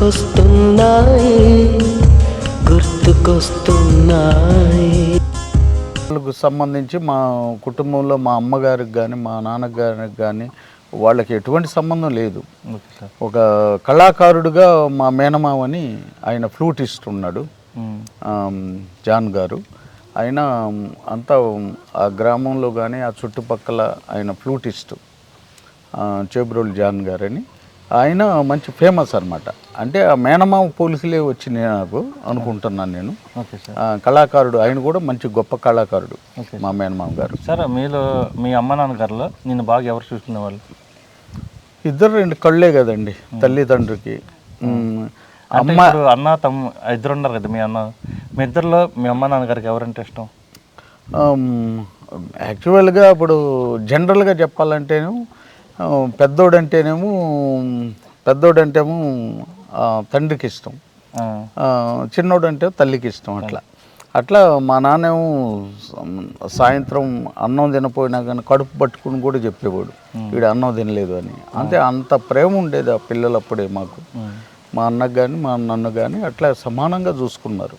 గుర్తుకొస్తున్నాయి. గుర్తుకొస్తున్నాయి. వాళ్ళకు సంబంధించి మా కుటుంబంలో మా అమ్మగారికి కానీ మా నాన్నగారికి కానీ వాళ్ళకి ఎటువంటి సంబంధం లేదు. ఒక కళాకారుడుగా మా మేనమావని ఆయన ఫ్లూటిస్ట్ ఉన్నాడు. జాన్ గారు. ఆయన అంతా ఆ గ్రామంలో కానీ ఆ చుట్టుపక్కల ఆయన ఫ్లూటిస్ట్ చేబ్రోల్ జాన్ గారని. ఆయన మంచి ఫేమస్ అన్నమాట. అంటే ఆ మేనమామ పోలికలే వచ్చినాయి నాకు అనుకుంటున్నాను నేను. Okay sir. ఆ, కళాకారుడు ఆయన కూడా మంచి గొప్ప కళాకారుడు. మా మేనమామ గారు. సార్ మీలో మీ అమ్మ నాన్నగారులో నిన్ను బాగా ఎవరు చూసుకునేవాళ్ళు? ఇద్దరు రెండు కళ్ళే కదండి తల్లిదండ్రికి అంటే ఇప్పుడు అన్న తమ్ము ఇద్దరు ఉన్నారు కదా మీ అన్న. మీ ఇద్దరిలో మీ అమ్మ నాన్నగారికి ఎవరంటే ఇష్టం? యాక్చువల్గా ఇప్పుడు జనరల్గా చెప్పాలంటేను పెద్దోడంటేనేమో పెద్దోడంటేమో తండ్రికి ఇష్టం. చిన్నోడంటే తల్లికి ఇష్టం అట్లా. అట్లా మా నాన్నేమో సాయంత్రం అన్నం తినపోయినా కానీ కడుపు పట్టుకుని కూడా చెప్పేవాడు. వీడు అన్నం తినలేదు అని. అంతే అంత ప్రేమ ఉండేది ఆ పిల్లలప్పుడే మాకు. మా అన్నకు కానీ మా నన్ను కానీ అట్లా సమానంగా చూసుకున్నారు.